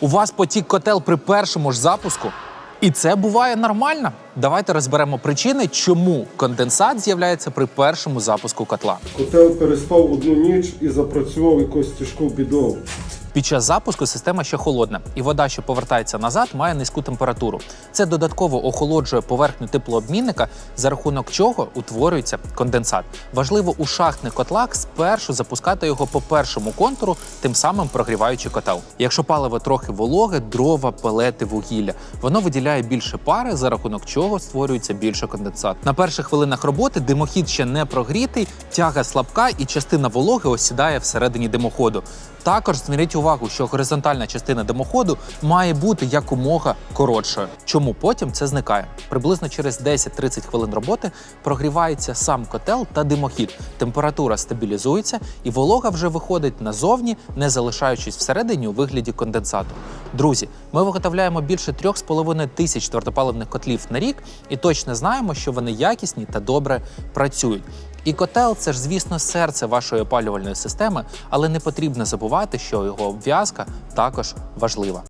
У вас потік котел при першому ж запуску. І це буває нормально. Давайте розберемо причини, чому конденсат з'являється при першому запуску котла. Котел переспав одну ніч і запрацював якусь тяжку бідову. Під час запуску система ще холодна, і вода, що повертається назад, має низьку температуру. Це додатково охолоджує поверхню теплообмінника, за рахунок чого утворюється конденсат. Важливо у шахтних котлах спершу запускати його по першому контуру, тим самим прогріваючи котел. Якщо паливо трохи вологе, дрова, пелети, вугілля, воно виділяє більше пари, за рахунок чого створюється більше конденсат. На перших хвилинах роботи димохід ще не прогрітий, тяга слабка і частина вологи осідає всередині димоходу. Також зверніть увагу, що горизонтальна частина димоходу має бути якомога коротшою. Чому потім це зникає? Приблизно через 10-30 хвилин роботи прогрівається сам котел та димохід. Температура стабілізується, і волога вже виходить назовні, не залишаючись всередині у вигляді конденсату. Друзі, ми виготовляємо більше 3,5 тисяч твердопаливних котлів на рік і точно знаємо, що вони якісні та добре працюють. І котел це ж, звісно, серце вашої опалювальної системи, але не потрібно забувати, що його обв'язка також важлива.